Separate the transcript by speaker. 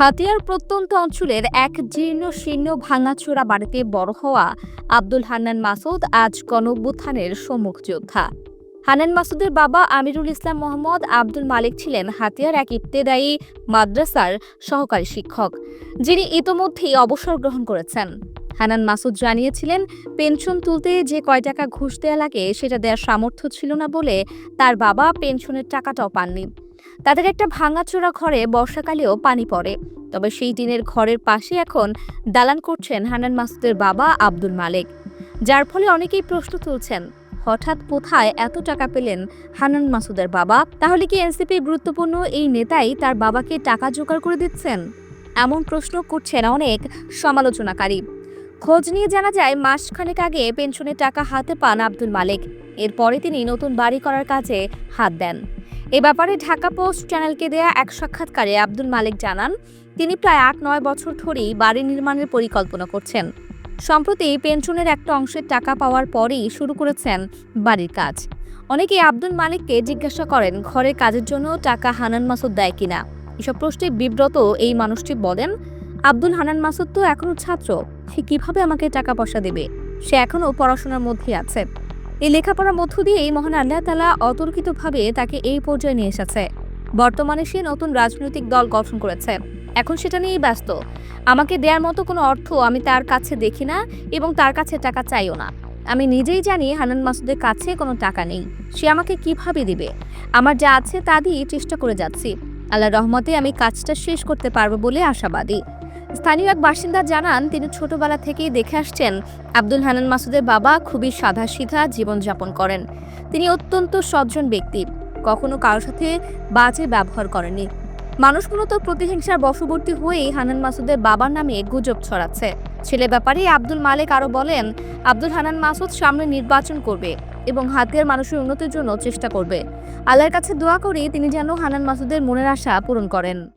Speaker 1: হাতিয়ার প্রত্যন্ত অঞ্চলের এক জীর্ণ শীর্ণ ভাঙাচোরা বাড়িতে বড় হওয়া আব্দুল হান্নান মাসুদ আজ গণঅভ্যুত্থানের সম্মুখ যোদ্ধা। হান্নান মাসুদের বাবা আমিরুল ইসলাম মোহাম্মদ আব্দুল মালিক ছিলেন হাতিয়ার এক ইবতেদায়ী মাদ্রাসার সহকারী শিক্ষক, যিনি ইতোমধ্যেই অবসর গ্রহণ করেছেন। হানান মাসুদ জানিয়েছিলেন, পেনশন তুলতে যে কয় টাকা ঘুষ দেয়া লাগে, সেটা দেওয়ার সামর্থ্য ছিল না বলে তার বাবা পেনশনের টাকাটাও পাননি। তাদের একটা ভাঙাচোরা ঘরে বর্ষাকালেও পানি পড়ে। তবে সেই টিনের ঘরের পাশে এখন দালান করছেন হানান মাসুদের বাবা আব্দুল মালিক। যার ফলে অনেকেই প্রশ্ন তুলছেন, হঠাৎ কোথায় এত টাকা পেলেন হানান মাসুদের বাবা? তাহলে কি এনসিপির গুরুত্বপূর্ণ এই নেতাই তার বাবাকে টাকা জোগাড় করে দিচ্ছেন? এমন প্রশ্ন করছেন অনেক সমালোচনাকারী। খোঁজ নিয়ে জানা যায়, মাসখানেক আগে পেনশনের টাকা হাতে পান আব্দুল মালিক। এরপরে তিনি নতুন বাড়ি করার কাজে হাত দেন। এ ব্যাপারে ঢাকা পোস্ট চ্যানেলকে দেয়া এক সাক্ষাৎকারে আব্দুল মালিক জানান, তিনি প্রায় আট নয় বছর ধরেই বাড়ি নির্মাণের পরিকল্পনা করছেন। সম্প্রতি পেনশনের একটা অংশের টাকা পাওয়ার পরেই শুরু করেছেন বাড়ির কাজ। অনেকেই আব্দুল মালিককে জিজ্ঞাসা করেন ঘরের কাজের জন্য টাকা হানান মাসুদ দেয় কিনা এসব প্রশ্নে বিব্রত এই মানুষটি বলেন, আব্দুল হানান মাসুদ তো এখনও ছাত্র, সে কীভাবে আমাকে টাকা পয়সা দেবে? সে এখনও পড়াশোনার মধ্যে আছে। এই লেখাপড়ার মধ্য দিয়েই মহান আল্লাহ তালা অতর্কিতভাবে তাকে এই পর্যায়ে নিয়ে এসেছে। বর্তমানে সে নতুন রাজনৈতিক দল গঠন করেছে। এখন সেটা নিয়েই ব্যস্ত। আমাকে দেওয়ার মতো কোনো অর্থ আমি তার কাছে দেখি না এবং তার কাছে টাকা চাইও না। আমি নিজেই জানি হানান মাসুদের কাছে কোনো টাকা নেই। সে আমাকে কীভাবে দিবে? আমার যা আছে তা দিয়ে চেষ্টা করে যাচ্ছি। আল্লাহ রহমতে আমি কাজটা শেষ করতে পারব বলে আশাবাদী। স্থানীয় এক বাসিন্দা জানান, তিনি ছোটবেলা থেকেই দেখে আসছেন, আব্দুল হানান মাসুদের বাবা খুবই সাধাসিধা জীবনযাপন করেন। তিনি অত্যন্ত সজ্জন ব্যক্তি, কখনো কারোর সাথে বাজে ব্যবহার করেননি। মানুষ মূলত প্রতিহিংসার বশবর্তী হয়েই হানান মাসুদের বাবার নামে গুজব ছড়াচ্ছে। ছেলে ব্যাপারে আব্দুল মালিক আরও বলেন, আব্দুল হানান মাসুদ সামনে নির্বাচন করবে এবং হাতিয়ার মানুষের উন্নতির জন্য চেষ্টা করবে। আল্লাহর কাছে দোয়া করি তিনি যেন হানান মাসুদের মনের আশা পূরণ করেন।